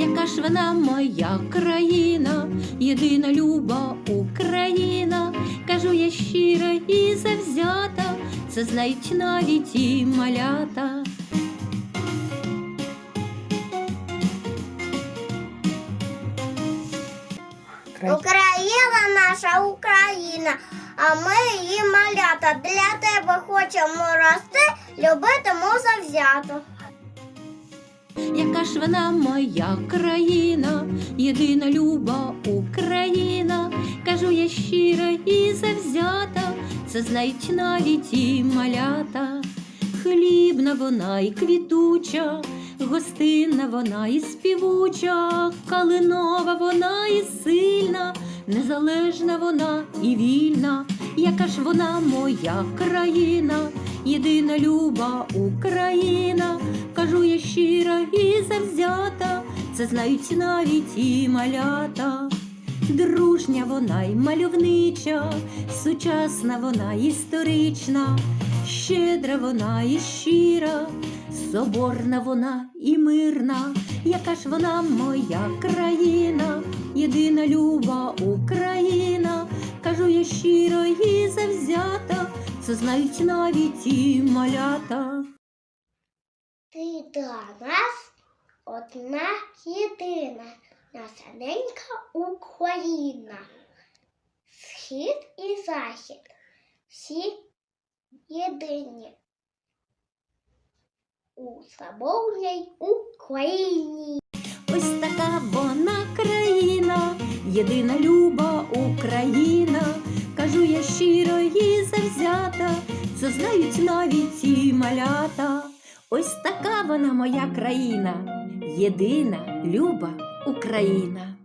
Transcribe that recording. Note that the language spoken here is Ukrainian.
яка ж вона моя країна, єдина люба Україна, кажу я щиро і завзята, це знають навіть і малята. Україна наша Україна, а ми її малята. Для тебе хочемо рости, любитиму завзято. Яка ж вона моя країна, єдина люба Україна, кажу я щиро і завзята, це знають навіть і малята. Хлібна вона і квітуча, гостинна вона і співуча, калинова вона і сильна, незалежна вона і вільна, яка ж вона моя країна, єдина люба Україна, кажу я щиро і завзята, це знають навіть і малята. Дружня вона й мальовнича, сучасна вона історична, щедра вона і щира, соборна вона і мирна, яка ж вона моя країна, єдина люба Україна, кажу я щиро і завзята, це знають навіть і малята. Ти для нас одна єдина, наша ненька Україна. Схід і захід, всі єдині. У славовній Україні. Ось така вона країна, єдина люба Україна, кажу я щиро і завзята, це знають навіть і малята. Ось така вона моя країна, єдина люба Україна.